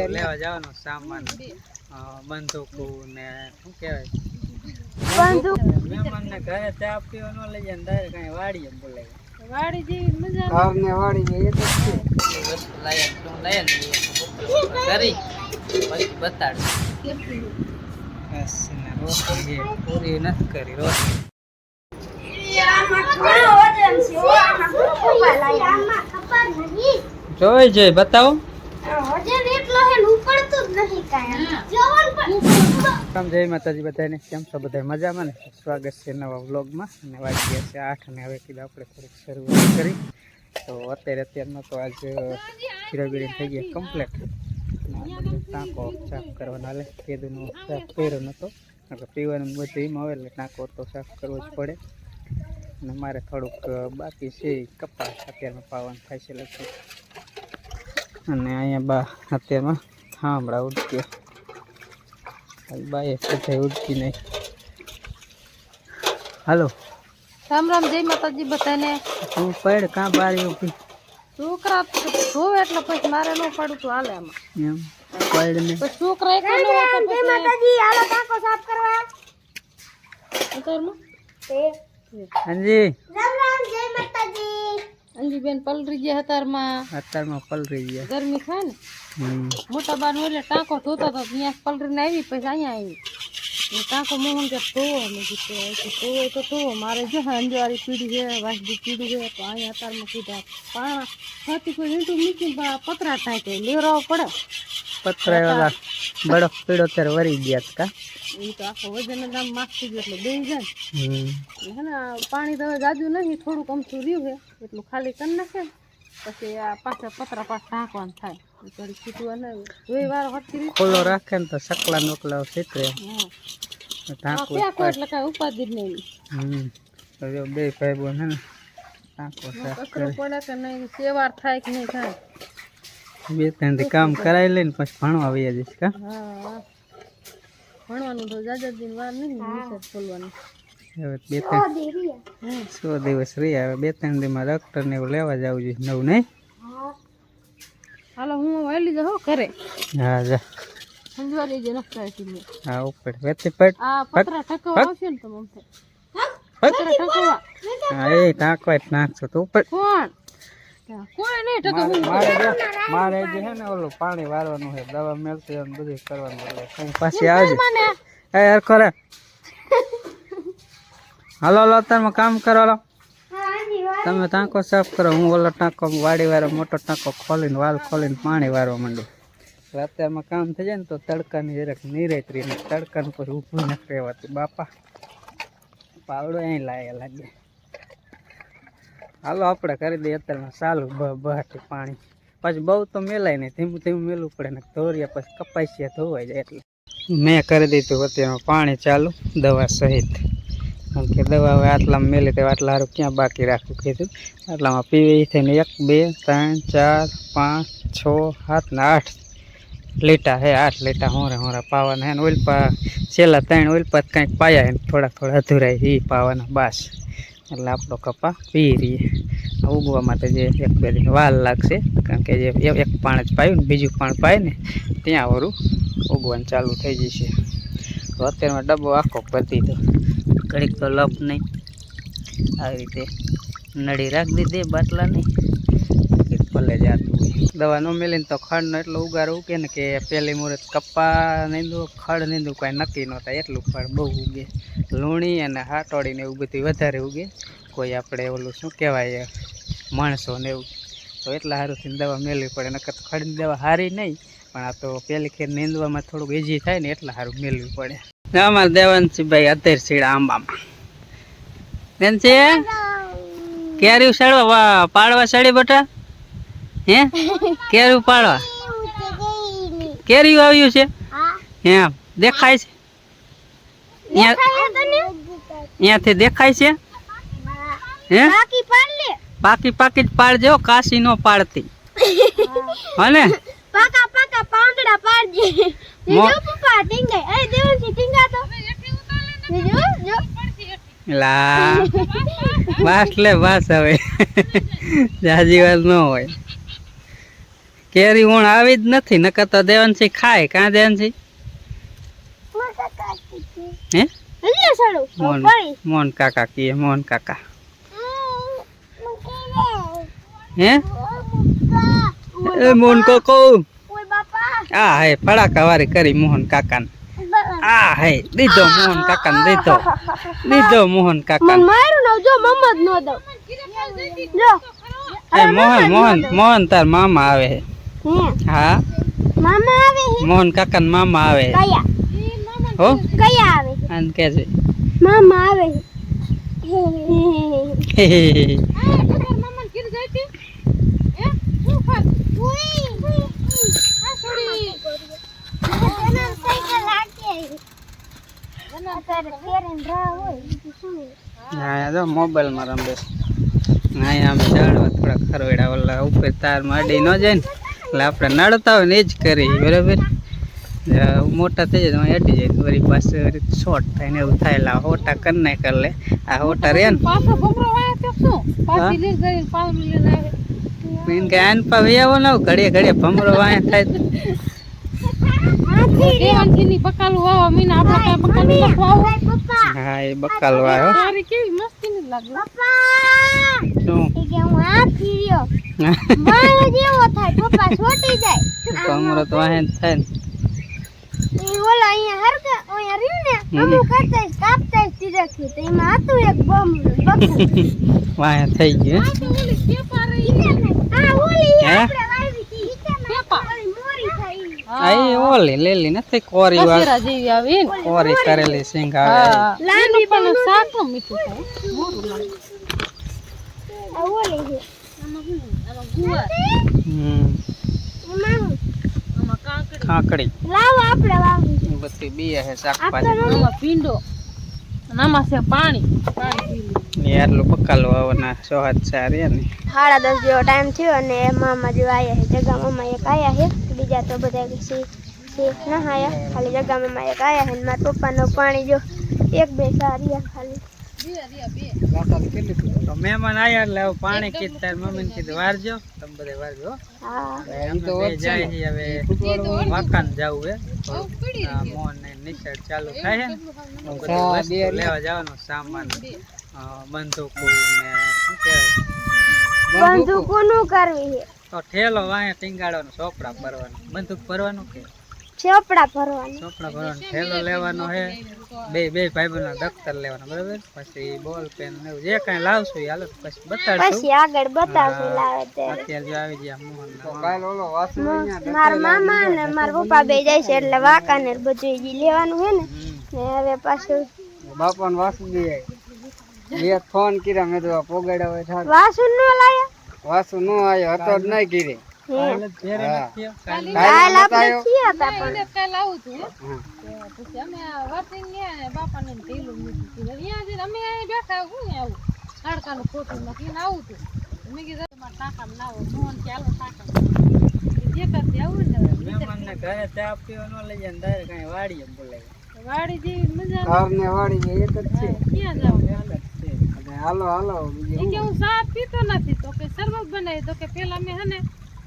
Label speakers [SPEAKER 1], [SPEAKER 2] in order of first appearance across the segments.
[SPEAKER 1] તૈયારી
[SPEAKER 2] લેવા જવાનો સામાન બંદૂકો ને શું કહેવાય? મહેમાનને ઘરે ચા પીવા ન લઈ જાય ને ડાયરેક્ટ કાંઈ વાડીએ બોલાવે.
[SPEAKER 3] વાડી જેવી મજા
[SPEAKER 1] ઘર ને વાડી એ તો છે.
[SPEAKER 2] વસ્તુ લાયા તું લાયા ને એ કરી પછી બતાડ. બસ ને રોટલી પૂરી નથી કરી રોટલી. જોઈ જોઈ બતાવો. જય માતાજી બધાને કેમ છો? બધા મજામાં ને? સ્વાગત છે નવા વ્લોગમાં. અને વાગી ગયા આઠ અને હવે કીધું આપણે થોડીક શરૂઆત કરી. તો અત્યારે અત્યારમાં તો આજ થઈ ગઈ કમ્પ્લેટ ટાંકો સાફ કરવાનો. હાલે કેદુનો સાફ કર્યો નહોતો પીવાનું બધું એમાં આવે એટલે ટાંકો તો સાફ કરવો જ પડે. અને મારે થોડુંક બાકી છે કપાસ અત્યારમાં પાવાનું થાય છે અને અહીંયા બા, અત્યારમાં થાંભળા ઉડક્યો બાએ બધા ઉડકી નહીં હાલો
[SPEAKER 3] રામ રામ જય માતાજી બધાને
[SPEAKER 2] તું પડ કાં બારી ઊભી
[SPEAKER 3] છોકરા જોવે એટલે પછી મારે ન પડું તો હાલે આમાં
[SPEAKER 2] એમ પડ ને
[SPEAKER 3] પછી છોકરા એક ન હોય તો પછી ઉતારમાં?
[SPEAKER 2] હાજી
[SPEAKER 3] અંજીબેન પલરી ગયા હતારમાં
[SPEAKER 2] અત્યારમાં પલરી ગયા
[SPEAKER 3] ગરમી થાય ને
[SPEAKER 2] હમ
[SPEAKER 3] મોટા બાર એટલે ટાંકો ધોતા હતા ત્યાં પલરીને આવી પછી અહીંયા આવી. ને ટાંકો મોહન કે ધોવો મેં ધોવો તો ધોવો મારે જો અંજવારી પીડી છે વાસદી પીડી છે તો અહીંયા અત્યારમાં કીધા પાણા હાથી કોઈ હીંટું મૂકીને પતરા ટાંકે લેવરાવો પડે.
[SPEAKER 2] પતરા બરફ પીડો ત્યારે વરી ગયા કા?
[SPEAKER 3] એ તો આખો વજન દામ માગતી ગયો એટલે બે જાય. હે ને પાણી તો જાજુ નહીં થોડુંક અમથું રહ્યું છે એટલું ખાલી કરી નાખે. ને પછી આ પાછા પતરા પાછા ઢાંકવાનું થાય. થોડી છૂટવા ને જોઈ વાર હટકી રીતે
[SPEAKER 2] રાખે ને તો સકલા નોકલા છેતરે
[SPEAKER 3] એટલે કાંઈ ઉપાધિ જ નહીં.
[SPEAKER 2] હમ. બે ભાઈ બોન હે ને બે ત્રણ કામ કરાવી લઈને પછી ભણવા જઈશ કા?
[SPEAKER 3] ભણવાનું તો જાજા દિન વાર નહીં ખોલવાની.
[SPEAKER 2] હવે બે ત્રણ સો દિવસ રહી હવે બે ત્રણ દીમાં ડૉક્ટર ને એવું લેવા જવું જોઈએ નવું નહીં?
[SPEAKER 3] હાલો હું વહેલી જાઉં ઘરે.
[SPEAKER 2] હા જા. હા ઉપર.
[SPEAKER 3] આ પતરા ઠકવા આવશે ને તો મમતા પતરા ઠકવા
[SPEAKER 2] હા એ ટાંકવા જ નાખશો તો ઉપર.
[SPEAKER 3] કોણ? કોઈ નહીં ઠકવા
[SPEAKER 2] મારે મારે જે છે ને ઓલું પાણી વારવાનું છે દવા મેળતી હોય બધું કરવાનું એટલે પાછી આવજે. એ યાર ખરે હાલો હાલો તમે કામ કરો લો તમે ટાંકો સાફ કરો. હું ઓલો ટાંકો વાડી વાળો મોટો ટાંકો ખોલીને વાલ ખોલીને પાણી વાળવા માંડું. એટલે અત્યારમાં કામ થઈ જાય ને તો તડકાની જરાક રહી ને તડકાનું પછી ઊભું નથી રહેવાતું. બાપા પાવડો અહીં લાયા લાગે. હાલો આપણે કરી દઈએ અત્યારમાં સાલું બ બહાટી પાણી. પછી બહુ તો મેલાય નહીં. ધીમું ધીમું મેલવું પડે ને ધોરિયા પછી કપાસિયા ધોવાઈ જાય એટલે. મેં કરી દીધું અત્યારમાં પાણી ચાલુ દવા સહિત. કારણ કે દવા હવે આટલામાં મેલી તો આટલા સારું ક્યાં બાકી રાખવું કીધું. આટલામાં પીવી થઈને એક, બે, ત્રણ, ચાર, પાંચ, છ, સાત ને આઠ લીટા હે આઠ લીટા હોરે હોરા પાવાના હે ને ઓલપા છેલ્લા ત્રણ ઓલપા કંઈક પાયા હે થોડા થોડા અધુરાય એ પાવાના બાસ. એટલે આપણો કપા પી રહીએ. ઉગવા માટે જે એક બે દિન વાર લાગશે, કારણ કે જે એક- એક પાણ જ પાયું ને બીજું પાણ પાય ને, ત્યાં વરું ઉગવાનું ચાલુ થઈ જશે. તો અત્યારમાં ડબ્બો આખો પતી તો ઘડીક તો લપ નહીં. આવી રીતે નળી રાખી દીધી બાટલાની. ભલે જાતું હોય. દવા ન મેલીને તો ખડનો એટલો ઉગારો ઉગે ને કે પહેલી મુહૂર્ત કપ્પા નીંદું ખડ નીંદું કાંઈ નક્કી ન થાય. એટલું ખડ બહુ ઉગે. લૂણી અને હાટોળીને એવું બધું વધારે ઉગે. કોઈ આપણે ઓલું શું કહેવાય, માણસો ને એવું. તો એટલા સારું દવા મેળવી પડે. નકર ખડની દવા સારી નહીં. પણ આ તો પહેલી ખેર નીંદવામાં થોડુંક ઇઝી થાય ને એટલા સારું મેળવી પડે. અમારે દેવાનસિંહભાઈ અત્યારે સીડા આંબામાં. બેન છે? કેરી સાડવા વા પાડવા સાડી બટા? હે? કેરી પાડવા કેરી આવ્યું છે? હે દેખાય છે? અહીંયા- અહીંયાથી દેખાય છે? હે? પાકી પાકી જ પાડજો કાશી નો પાડતી. હને
[SPEAKER 4] પાકા પાકા પાંદડા પાડજે. જો પપ્પા ટીંગાય. અરે દેવનથી ટીંગા તો. જો જો.
[SPEAKER 2] લા. વાસ લે બસ હવે. જાજી વાત ન હોય. કેરી ઊણ આવી જ નથી નકર તો દેવાનસી ખાય. કાં દેવાનસી હે? મોન કાકા કીએ મોન કાકા. હે? એ મોહન કોકો. આ હે ફડાકા વારી કરી મોહન કાકાને. આ હે દીધો મોહન કાકાને દીધો. દીધો મોહન
[SPEAKER 4] કાકા
[SPEAKER 2] કાકાને
[SPEAKER 4] મારું નામ જો મમ્મા જ નો દઉં. જો.
[SPEAKER 2] એ મોહન મોહન મોહન તાર મામા આવે હે.
[SPEAKER 4] મામા આવે
[SPEAKER 2] મોહન કાકાને મામા આવે
[SPEAKER 4] કયા?
[SPEAKER 2] હો?
[SPEAKER 4] કયા આવે? હે
[SPEAKER 2] આને કહેજે
[SPEAKER 4] મામા આવે હે હે હે હે.
[SPEAKER 3] મામા કીધું જાય છે હે શું ખાત આ છોડી
[SPEAKER 4] એના સાયકલ લાગે અત્યારે પેરેન્ટ રાહ હોય બીજું શું હોય?
[SPEAKER 2] હા તો મોબાઈલમાં રમે અહીંયા આમ ઝાડવા થોડા ખરવેડા ઓલા ઉપર તાર માડી ન જાય ને એટલે આપણે નડતા હોય ને એ જ કરી બરાબર? મોટા થઈ જાય તો અડી જાય તો વળી પાસે શોર્ટ થાય ને એવું થાય એટલે હોટા કરી નાખ લે. આ હોટા રે ને. આન પા આવો ને ઘડીએ ઘડીએ ભમરો વાયા થાય તો.
[SPEAKER 3] દેવાનજી ની બકાલું વાવા મીના આપણે બકાલું.
[SPEAKER 4] પપ્પા.
[SPEAKER 2] હા એ બકાલો આવ્યો
[SPEAKER 3] તારી કેવી મસ્તી ની લાગે
[SPEAKER 4] પપ્પા.
[SPEAKER 2] શું?
[SPEAKER 4] કે હું આ ફીર્યો મારો જેવો થાય પપ્પા છોટી જાય.
[SPEAKER 2] ભમરો તો જ થાય ને.
[SPEAKER 4] એ ઓલા અહીંયા હરકા અહીંયા રહ્યું ને. અમુક કરતા કાપતા તીરખી તો એમાં હતું એક બમ બકરું
[SPEAKER 2] વાહે થઈ ગયું.
[SPEAKER 3] આ ઓલી?
[SPEAKER 4] આપણે વાવી હતી
[SPEAKER 2] એ ઓલી લેલી નથી કોરી વાળી
[SPEAKER 3] જેવી આવી ને.
[SPEAKER 2] કોરી કરેલી સિંગ આવે.
[SPEAKER 3] લાંબી પણ સાકું મીઠું થાય મોરું લાગે.
[SPEAKER 4] આ ઓલી છે
[SPEAKER 3] આમાં ગુવાર
[SPEAKER 2] હમ.
[SPEAKER 3] આમાં કાંકડી.
[SPEAKER 2] કાકડી.
[SPEAKER 4] લાવો આપણે વાવી
[SPEAKER 2] બધી બી હે શાકભાજી.
[SPEAKER 3] આમાં ભીંડો. આમાં છે પાણી. પાણી પી
[SPEAKER 2] બકાલો આવવાના સોહાત સારી ને.
[SPEAKER 4] સાડા દસ જેવો ટાઈમ થયો અને મામા જો આવ્યા છે. જગા મામા એક આવ્યા છે. બીજા તો બધા ના આયા. ખાલી જગા મામા એક આવ્યા છે મારા પપ્પાનું પાણી જો એક બે સારી ખાલી.
[SPEAKER 2] મહેમાન આયા એટલે હવે પાણી કીધું તાર મમ્મી ને કીધું વારજો તમે બધે વારજો
[SPEAKER 4] હા.
[SPEAKER 2] એમ તો જાય છે હવે. વાકાન જવું હે. મોહન ને નિશાળ ચાલુ થાય છે ને. બધું લેવા જવાનું સામાન. બંદૂકો ને શું કહેવાય?
[SPEAKER 4] બંધુ કોનું કરવી
[SPEAKER 2] તો ઠેલો વાંહે ટીંગાડવાનો ભરવાનો. બંદૂક ભરવાનું કે?
[SPEAKER 4] ચોપડા ભરવાના.
[SPEAKER 2] ચોપડા ભરવાનો. થેલો લેવાનો હે. બે બે ભાઈબંધના દફતર લેવાના બરાબર? પછી બોલ પેન ને જે કાંઈ લાવશું એ હાલો પછી બતાડશું.
[SPEAKER 4] પછી આગળ બતાવશું લાવે તે
[SPEAKER 2] અત્યારે જો આવી ગયા મોહન
[SPEAKER 4] મારા મામા ને મારા પપ્પા બે જાય છે એટલે વાંકાને બધું ઈ લેવાનું હે ને. ને હવે પાછું
[SPEAKER 1] બાપા વાસુ દે બે ફોન કર્યા મેં તો પોગાડ્યા હોય
[SPEAKER 4] વાસુ ન લાયા?
[SPEAKER 1] વાસુ નો આયો હતો જ નહીં
[SPEAKER 4] કાલ
[SPEAKER 3] કાલ. તો ને ને ને કીધું
[SPEAKER 2] ઘરે ચા પીવાનો લઈ જાય ને કઈ વાડીએ બોલાય.
[SPEAKER 3] વાડી જેવી મજા
[SPEAKER 1] ઘર વાડી બે એક જ છે.
[SPEAKER 3] ક્યાં જાવ?
[SPEAKER 1] હાલો હાલો
[SPEAKER 3] એ કે હું ચા પીતો નથી તો કે શરબત બનાવી તો કે પેલા મેં હે ને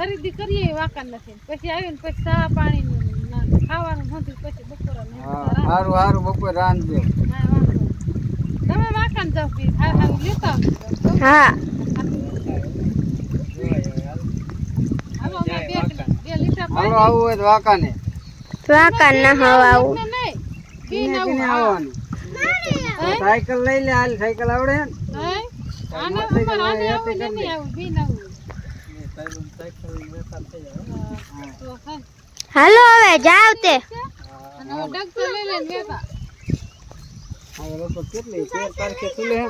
[SPEAKER 3] ખરીદી કરીએ એ વાંકા નથી પછી આવીને પછી ચા પાણી ને ખાવાનું હતું પછી બપોરે ને
[SPEAKER 1] સારું હારું હારું બપોર રાંધજો
[SPEAKER 3] હા. તમે વાંકાને જાઓ પી સારું હારું લેતા
[SPEAKER 4] હા
[SPEAKER 3] હાલો બે બે લીટર
[SPEAKER 1] આવું હોય તો વાંકાને
[SPEAKER 4] વાંકા ના હવા આવું
[SPEAKER 3] આવું
[SPEAKER 1] કેને આવવાનું સાયકલ લઈ લે હાલ સાયકલ આવડે હે ને
[SPEAKER 3] હે? આને ઉપર આને આવું નહીં આવું બી આવું હા, હા.
[SPEAKER 4] હાલો હવે જાવ તે
[SPEAKER 3] અને હવે ડગતો લઈ લઈને બેઠા
[SPEAKER 1] હવે લોકો કેટલી તેર તારીખે ખુલે હે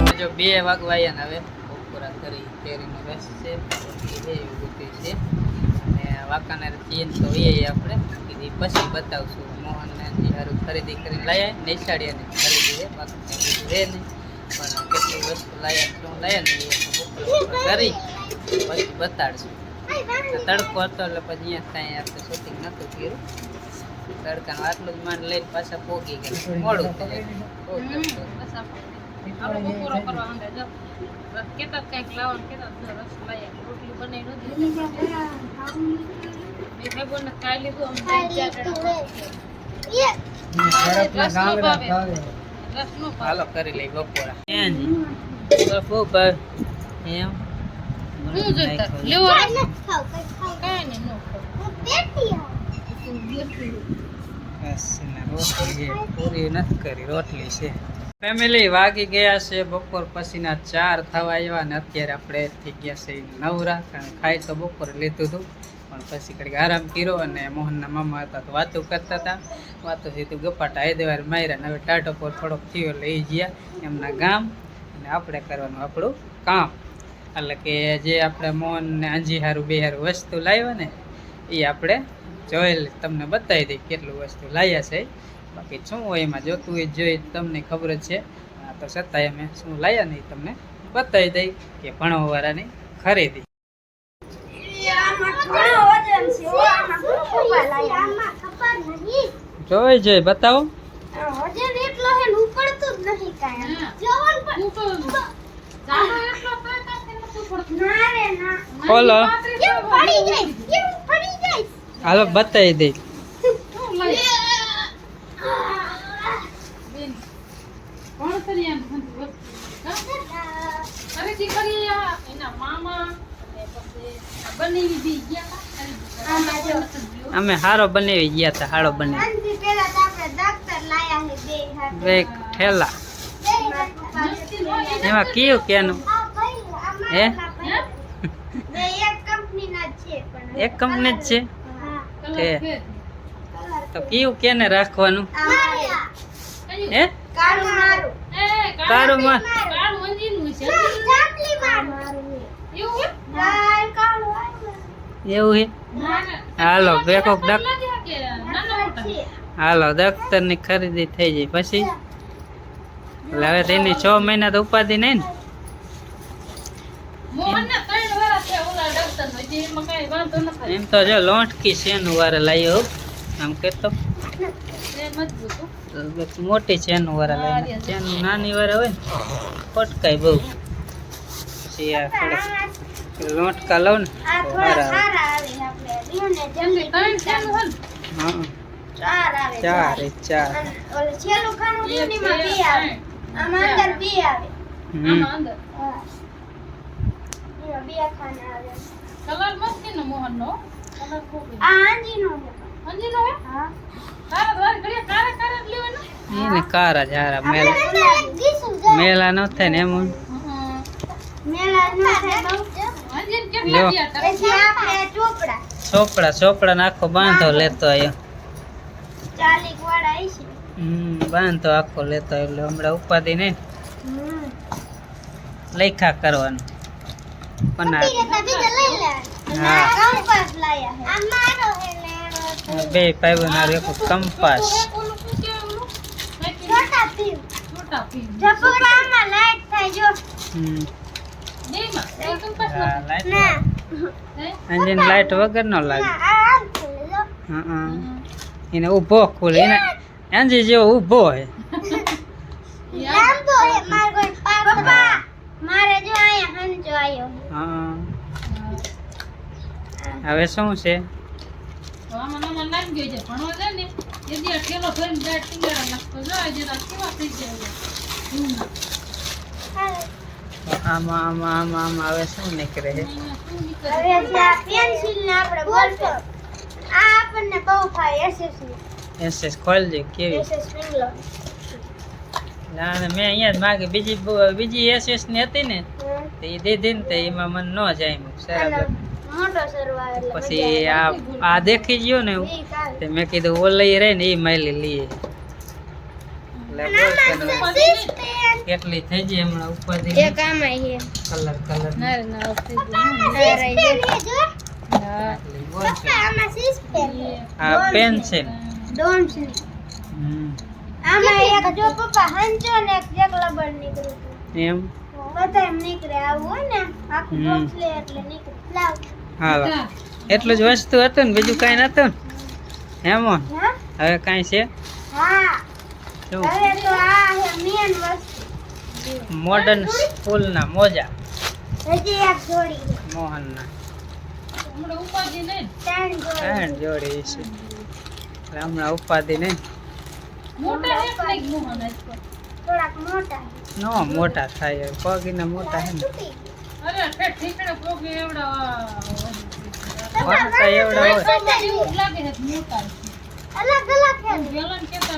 [SPEAKER 1] ને
[SPEAKER 2] જો બે વાગવા આવ્યા ને હવે બપોરા કરી કેરીનો છે અને વાંકાનેર ચીન તો એ આપણે કીધી પછી બતાવશું મોહનને સારું ખરીદી કરીને લાયા નિશાળીયાની ખરીદી છે બાકી રહે નહીં પણ કેટલી વસ્તુ લાયા શું લાયા ને કરી પછી બતાડશું તડકો હતો એટલે પછી અહીંયા કાંઈ આપણે શૂટિંગ નહોતું કર્યું તડકાનું આટલું જ માંડ લઈને પાછા પોગી ગયા મોડું
[SPEAKER 3] આપણે બપોરો કરવા જો કેતા કંઈક લાવવાનું કેતા રસ લાયા. રોટલી બનાવી નથી. મેં ખાઈ લીધું અમે
[SPEAKER 2] કરી લઈ બપોરા. એની. બસ બહુ ભાવ એમ.
[SPEAKER 3] હું જોઈતા લેવો રસ? કાંઈ નહીં નો
[SPEAKER 2] બસ ને રોટલી છે. પૂરી નથી કરી રોટલી છે. ફેમિલી વાગી ગયા છે, બપોર પછીના ચાર થવા આવ્યા ને અત્યારે આપણે થઈ ગયા છે નવરા, કારણ ખાઈ તો બપોરે લીધું હતું, પણ પછી ઘડીક આરામ કર્યો અને મોહનના મામા હતા તો વાતો કરતા હતા. વાતો સીધું ગપાટા હૈદવાર માર્યા ને હવે ટાટો પર થોડોક થયો લઈ ગયા એમના ગામ અને આપણે કરવાનું આપણું કામ. એટલે કે જે આપણે મોહન ને આંજી હારું બે હારું વસ્તુ લાવ્યા ને એ આપણે જોયેલ, તમને બતાવી દઈ કેટલું વસ્તુ લાવ્યા છે. બાકી શું હોય એમાં? જોતું હોય જોઈ તમને ખબર જ છે. તો છતાંય અમે શું લાવ્યા નહીં તમને? બતાવી દઈ કે ભણવાવાળાની ખરીદી. જોઈ જોઈ બતાવો. હાલો બતાવી દઈ
[SPEAKER 3] શું લાવ્યા? બેન, કોણ કરી આમ બધી વસ્તુ? કાં? ખરીદી કરી એના મામા.
[SPEAKER 2] અમે હારો બનાવી ગયા હતા હારો બનાવી. બે ઠેલા. એમાં કયું કેનું હે? એક કંપની જ છે તો કયું કેને રાખવાનું? હે? માં
[SPEAKER 3] કાળું અંજીરનું છે. એવું હોય?
[SPEAKER 2] એવું હે
[SPEAKER 3] ના, ના.
[SPEAKER 2] હાલો બેકો
[SPEAKER 3] કલર
[SPEAKER 2] ડક
[SPEAKER 3] લાગ્યા કે નાના મોટા?
[SPEAKER 2] હાલો દખ્તરની ખરીદી થઈ જાય પછી એટલે હવે તેની છ મહિના તો ઉપાધિ નહીં ને
[SPEAKER 3] મોહનને ત્રણ વર્ષ થયા ઓલા ડૉક્ટરનો. હજી એમાં કાંઈ વાંધો નથી.
[SPEAKER 2] એમ તો જો લોંટકી શેનું વારે લાવ્યો આમ કેતો
[SPEAKER 3] એ મજબૂત હો.
[SPEAKER 2] તો મોટી શેનું વારે લાવી શેનું નાની વારે હોય ને ફટકાય બહુ પછી આ થોડીક લોંટકા લઉં ને? હા.
[SPEAKER 4] ચાર
[SPEAKER 2] ચાર એ ચાર.
[SPEAKER 4] અને ઓલું છેલ્લું ખાનું
[SPEAKER 3] એક,
[SPEAKER 4] રહ્યું ને એમાં
[SPEAKER 3] બે,
[SPEAKER 4] બે આવે.
[SPEAKER 3] ત્રણ.
[SPEAKER 4] આમાં અંદર બે આવે.
[SPEAKER 2] હમ.
[SPEAKER 3] આમાં અંદર.
[SPEAKER 4] હા. એમાં બે ખાના આવે.
[SPEAKER 3] કલર મસ્તી
[SPEAKER 2] મેલા ન થાય ને એમ.
[SPEAKER 4] ચોપડા
[SPEAKER 2] ચોપડા આખો બાંધો લેતો આવ્યો બાંધો આખો લેતો એટલે હમણાં ઉપાધિ નહીં લેખા કરવાનું. બે પાઇપ ના કંપાસ.
[SPEAKER 4] છોટા લાઈટ થાય જો
[SPEAKER 3] નથી?
[SPEAKER 2] લાઈટ? વગર નો લાગે. એને ઊભો ખુલે. એને એન્જી જેવો ઊભો હે હવે શું છે.
[SPEAKER 3] ભણવા
[SPEAKER 2] આમાં આમાં આમાં આમાં હવે શું નીકળે છે
[SPEAKER 4] હવે આ પેન્સિલ ને આપણે બોલતો આ આપણને બહુ ફાય એસએસની
[SPEAKER 2] એસએસ ખોલજે કેવી
[SPEAKER 4] એસએસ
[SPEAKER 2] ના ના, મેં અહીંયા જ માગી બીજી બીજી એસએસની હતી ને તો એ દીધી ને તો એમાં મને ન જાય
[SPEAKER 4] મોટો સરવા
[SPEAKER 2] પછી આ આ દેખી ગયો ને તે મેં કીધું ઓલઈ રહે ને એ માયલી લઈએ કેટલી થઈ ગઈ હમણાં ઉપરથી?
[SPEAKER 4] એક આમાં હે
[SPEAKER 2] કલર કલર.
[SPEAKER 3] ના ના,
[SPEAKER 2] આ પેન્સિલ
[SPEAKER 4] ડોમ્સની
[SPEAKER 2] હમ.
[SPEAKER 4] આમાં એક જો પપ્પા હંચો ને એક જગ લબર નીકળ્યું
[SPEAKER 2] એમ?
[SPEAKER 4] બધા એમ નીકળે આવું હોય ને આખું બોક્સ લે એટલે નીકળે. લાવ.
[SPEAKER 2] હાલો. એટલું જ વસ્તુ હતું ને બીજું કાંઈ નતું હેમો હવે કાંઈ છે?
[SPEAKER 4] હા. હવે તો આ મેન વસ્તુ.
[SPEAKER 2] મોડર્ન સ્કૂલના મોજા.
[SPEAKER 4] હજી એક જોડી
[SPEAKER 2] મોહનના.
[SPEAKER 3] હમણાં ઉપાધિ નહીં.
[SPEAKER 4] ત્રણ જોડી
[SPEAKER 2] છે. એટલે હમણાં ઉપાધિ નહીં.
[SPEAKER 3] મોટા હે કે મોહન?
[SPEAKER 4] થોડાક મોટા
[SPEAKER 2] નો મોટા થાય હવે. પગીના મોટા છે ને.
[SPEAKER 3] અરે ઠેઠ ઠીકણે પોગે એવડા
[SPEAKER 2] એવડા
[SPEAKER 3] એવું લાગે મોટા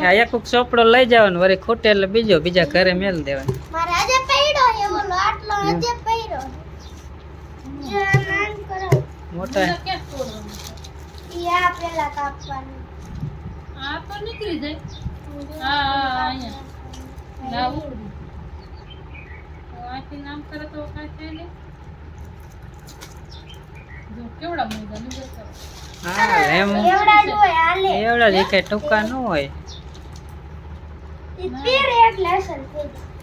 [SPEAKER 2] આ એક ચોપડો લઈ જવાનો વળી ખોટે એટલે બીજો બીજા ઘરે મેલ દેવાનો.
[SPEAKER 4] મારે આજે પડ્યો છે ઓલો આટલો આજે પડ્યો
[SPEAKER 2] મોટા.
[SPEAKER 4] ઈ આ પેલા કાપવાનું.
[SPEAKER 3] આ તો નીકળી જાય. હા હા અહીંયા. ઉપડી આથી નામ કરે તો કાંઈ થાય જો કેવડા મોટા નીકળ કરો
[SPEAKER 2] હા એમ.
[SPEAKER 4] એવડા
[SPEAKER 2] કઈ ટૂંકા ન હોય.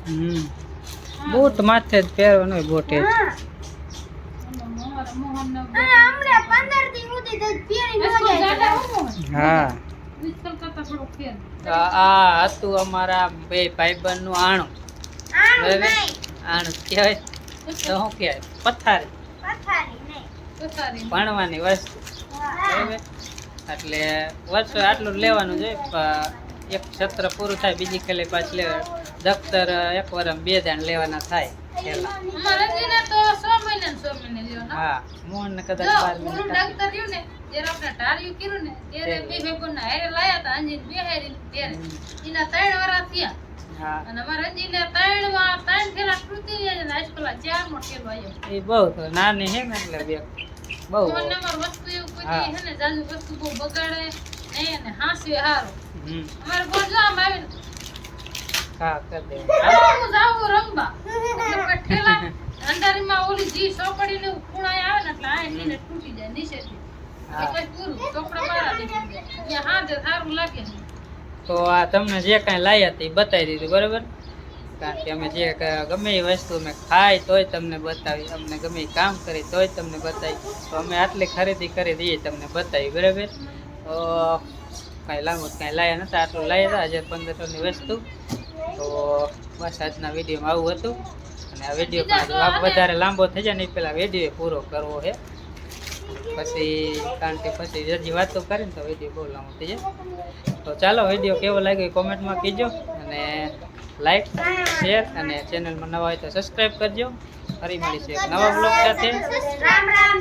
[SPEAKER 2] હમ. બૂટ માથે જ પહેરવાનું હોય બૂટ
[SPEAKER 4] હા. અને હમણાં 15 દી સુધી તો પહેરી ન
[SPEAKER 3] આજકાલ
[SPEAKER 4] જાય.
[SPEAKER 3] જાડા હો મોહન
[SPEAKER 2] હા.
[SPEAKER 3] આજકાલ કરતા થોડો ફેર.
[SPEAKER 2] તો આ હતું અમારા બે ભાઈબંધનું આણું? આણું કહેવાય. તો શું કહેવાય? પથારી. ભણવાની વસ્તુ. એટલે વર્ષો આટલું જ લેવાનું છે એક સત્ર પૂરું થાય બીજી કલે પાછ લે દફતર એક વરમ બે જણ લેવાના થાય હા મોહન ને કદાચ બાર મિનિટ
[SPEAKER 3] ડાક્ટર રહ્યું ને જ્યારે આપણે ટાળ્યું કર્યું ને ત્યારે બે ભાઈબંધના હારે લાયા હતા અંજીન બે હારી ત્યારે. એના ત્રણ વરા થયા.
[SPEAKER 2] હા.
[SPEAKER 3] અને અમારા રંજીને ત્રણ વા ત્રણ ફેરા તૂટી ને ઠેલો આવ્યો.
[SPEAKER 2] એ બહુ નાની હે ને એટલે બે. બહુ
[SPEAKER 3] મને અમારું વસ્તુ એવું કોઈ
[SPEAKER 2] હા.
[SPEAKER 3] દી હે ને જાજુ વસ્તુ બહુ બગાડે નહીં અને હાંસવે હારો. અમારે બોલ આવીને
[SPEAKER 2] હા કરી દે
[SPEAKER 3] હું જાઉં રમવા. એટલે ઠેલા અંધારીમાં ઓલી જી સોપડી ને ખૂણાય આવે ને એટલે આ તૂટી જાય નીચેથી. એટલે પૂરું ચોપડા મારા નીકળી હાથે સારું લાગે
[SPEAKER 2] તો આ તમને જે કાંઈ લાયા તે બતાવી દીધું બરાબર? કારણ કે અમે જે ગમે એ વસ્તુ અમે ખાય તોય તમને બતાવી, અમને ગમે કામ કરી તોય તમને બતાવી. તો અમે આટલી ખરીદી કરી દઈએ તમને બતાવી, બરાબર? તો કાંઈ લાંબુ કાંઈ લાયા નતા, આટલું લાયા હતા, હજાર પંદરસોની વસ્તુ. તો બસ આજના વિડીયોમાં આવું હતું. અને આ વીડિયો વધારે લાંબો થઈ જાય ને એ પહેલાં વીડિયો પૂરો કરવો છે. પછી, કારણ કે પછી હજી વાતો કરીને તો વીડિયો બહુ લાંબો થઈ જાય. તો ચાલો વીડિયો કેવો લાગ્યો કોમેન્ટમાં કહેજો. અને લાઈક શેર અને ચેનલમાં નવા હોય તો સબસ્ક્રાઈબ કરજો. ફરી મળીશું એક નવા બ્લોગ સાથે.
[SPEAKER 4] Ram Ram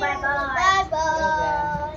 [SPEAKER 4] bye bye